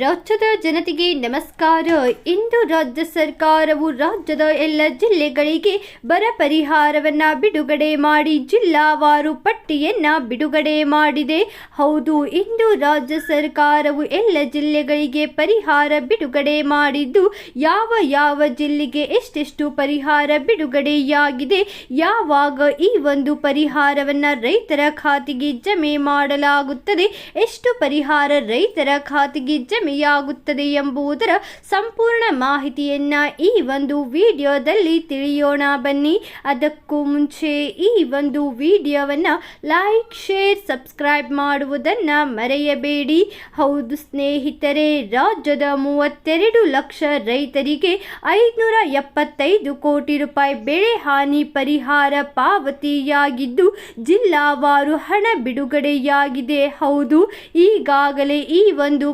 ರಾಜ್ಯದ ಜನತೆಗೆ ನಮಸ್ಕಾರ. ಇಂದು ರಾಜ್ಯ ಸರ್ಕಾರವು ರಾಜ್ಯದ ಎಲ್ಲ ಜಿಲ್ಲೆಗಳಿಗೆ ಬರ ಪರಿಹಾರವನ್ನ ಬಿಡುಗಡೆ ಮಾಡಿ, ಜಿಲ್ಲಾವಾರು ಪಟ್ಟಿಯನ್ನ ಬಿಡುಗಡೆ ಮಾಡಿದೆ. ಹೌದು, ಇಂದು ರಾಜ್ಯ ಸರ್ಕಾರವು ಎಲ್ಲ ಜಿಲ್ಲೆಗಳಿಗೆ ಪರಿಹಾರ ಬಿಡುಗಡೆ ಮಾಡಿದ್ದು, ಯಾವ ಯಾವ ಜಿಲ್ಲೆಗೆ ಎಷ್ಟೆಷ್ಟು ಪರಿಹಾರ ಬಿಡುಗಡೆಯಾಗಿದೆ, ಯಾವಾಗ ಈ ಒಂದು ಪರಿಹಾರವನ್ನ ರೈತರ ಖಾತೆಗೆ ಜಮೆ ಮಾಡಲಾಗುತ್ತದೆ, ಎಷ್ಟು ಪರಿಹಾರ ರೈತರ ಖಾತೆಗೆ ಜಮೆಯಾಗುತ್ತದೆ ಎಂಬುದರ ಸಂಪೂರ್ಣ ಮಾಹಿತಿಯನ್ನ ಈ ಒಂದು ವಿಡಿಯೋದಲ್ಲಿ ತಿಳಿಯೋಣ ಬನ್ನಿ. ಅದಕ್ಕೂ ಮುಂಚೆ ಈ ಒಂದು ವಿಡಿಯೋವನ್ನು ಲೈಕ್ ಶೇರ್ ಸಬ್ಸ್ಕ್ರೈಬ್ ಮಾಡುವುದನ್ನು ಮರೆಯಬೇಡಿ. ಹೌದು ಸ್ನೇಹಿತರೆ, ರಾಜ್ಯದ ಮೂವತ್ತೆರಡು ಲಕ್ಷ ರೈತರಿಗೆ ಐದುನೂರ ಎಪ್ಪತ್ತೈದು ಕೋಟಿ ರೂಪಾಯಿ ಬೆಳೆ ಹಾನಿ ಪರಿಹಾರ ಪಾವತಿಯಾಗಿದ್ದು ಜಿಲ್ಲಾವಾರು ಹಣ ಬಿಡುಗಡೆಯಾಗಿದೆ. ಹೌದು, ಈಗಾಗಲೇ ಈ ಒಂದು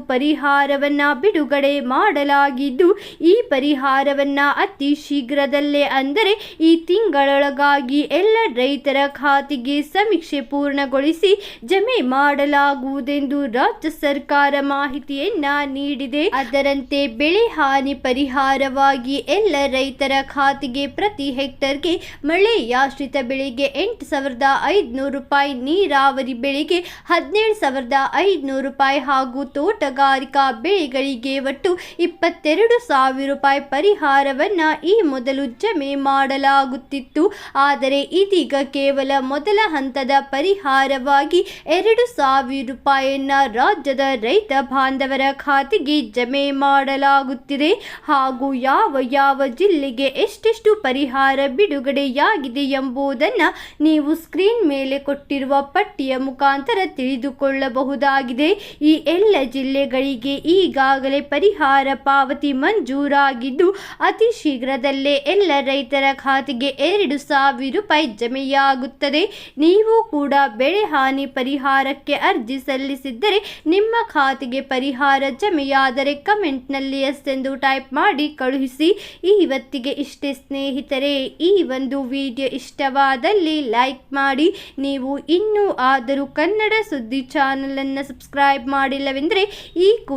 ಪರಿಹಾರವನ್ನ ಬಿಡುಗಡೆ ಮಾಡಲಾಗಿದ್ದು, ಈ ಪರಿಹಾರವನ್ನ ಅತಿ ಶೀಘ್ರದಲ್ಲೇ ಅಂದರೆ ಈ ತಿಂಗಳೊಳಗಾಗಿ ಎಲ್ಲ ರೈತರ ಖಾತೆಗೆ ಸಮೀಕ್ಷೆ ಪೂರ್ಣಗೊಳಿಸಿ ಜಮೆ ಮಾಡಲಾಗುವುದೆಂದು ರಾಜ್ಯ ಸರ್ಕಾರ ಮಾಹಿತಿಯನ್ನ ನೀಡಿದೆ. ಅದರಂತೆ ಬೆಳೆ ಹಾನಿ ಪರಿಹಾರವಾಗಿ ಎಲ್ಲ ರೈತರ ಖಾತೆಗೆ ಪ್ರತಿ ಹೆಕ್ಟರ್ಗೆ ಮಳೆಯಾಶ್ರಿತ ಬೆಳೆಗೆ ಎಂಟು ಸಾವಿರದ ಐದುನೂರು ರೂಪಾಯಿ, ನೀರಾವರಿ ಬೆಳೆಗೆ ಹದಿನೇಳು ಸಾವಿರದ ಐದುನೂರು ರೂಪಾಯಿ ಹಾಗೂ ತೋಟಗಾರಿಕಾ ಬೆಳೆಗಳಿಗೆ ಒಟ್ಟು ಇಪ್ಪತ್ತೆರಡು ಸಾವಿರ ರೂಪಾಯಿ ಪರಿಹಾರವನ್ನ ಈ ಮೊದಲು ಜಮೆ ಮಾಡಲಾಗುತ್ತಿತ್ತು. ಆದರೆ ಇದೀಗ ಕೇವಲ ಮೊದಲ ಹಂತದ ಪರಿಹಾರವಾಗಿ ಎರಡು ಸಾವಿರ ರೂಪಾಯಿಯನ್ನು ರಾಜ್ಯದ ರೈತ ಬಾಂಧವರ ಖಾತೆಗೆ ಜಮೆ ಮಾಡಲಾಗುತ್ತಿದೆ. ಹಾಗೂ ಯಾವ ಯಾವ ಜಿಲ್ಲೆಗೆ ಎಷ್ಟೆಷ್ಟು ಪರಿಹಾರ ಬಿಡುಗಡೆಯಾಗಿದೆ ಎಂಬುದನ್ನು ನೀವು ಸ್ಕ್ರೀನ್ ಮೇಲೆ ಕೊಟ್ಟಿರುವ ಪಟ್ಟಿಯ ಮುಖಾಂತರ ತಿಳಿದುಕೊಳ್ಳಬಹುದಾಗಿದೆ. ಈ ಎಲ್ಲ ಜಿಲ್ಲೆಗಳಿಗೆ ಈಗಾಗಲೇ ಪರಿಹಾರ ಪಾವತಿ ಮಂಜೂರಾಗಿದ್ದು ಅತಿ ಶೀಘ್ರದಲ್ಲೇ ಎಲ್ಲ ರೈತರ ಖಾತೆಗೆ ಎರಡು ಸಾವಿರ ರೂಪಾಯಿ ಜಮೆಯಾಗುತ್ತದೆ. ನೀವು ಕೂಡ ಬೆಳೆ ಹಾನಿ ಪರಿಹಾರಕ್ಕೆ ಅರ್ಜಿ ಸಲ್ಲಿಸಿದ್ದರೆ ನಿಮ್ಮ ಖಾತೆಗೆ ಪರಿಹಾರ ಜಮೆಯಾದರೆ ಕಮೆಂಟ್ನಲ್ಲಿ ಎಸ್ ಎಂದು ಟೈಪ್ ಮಾಡಿ ಕಳುಹಿಸಿ. ಇವತ್ತಿಗೆ ಇಷ್ಟೇ ಸ್ನೇಹಿತರೆ, ಈ ಒಂದು ವಿಡಿಯೋ ಇಷ್ಟವಾದಲ್ಲಿ ಲೈಕ್ ಮಾಡಿ. ನೀವು ಇನ್ನೂ ಆದರೂ ಕನ್ನಡ ಸುದ್ದಿ ಚಾನಲನ್ನು ಸಬ್ಸ್ಕ್ರೈಬ್ ಮಾಡಿಲ್ಲವೆಂದರೆ ಈ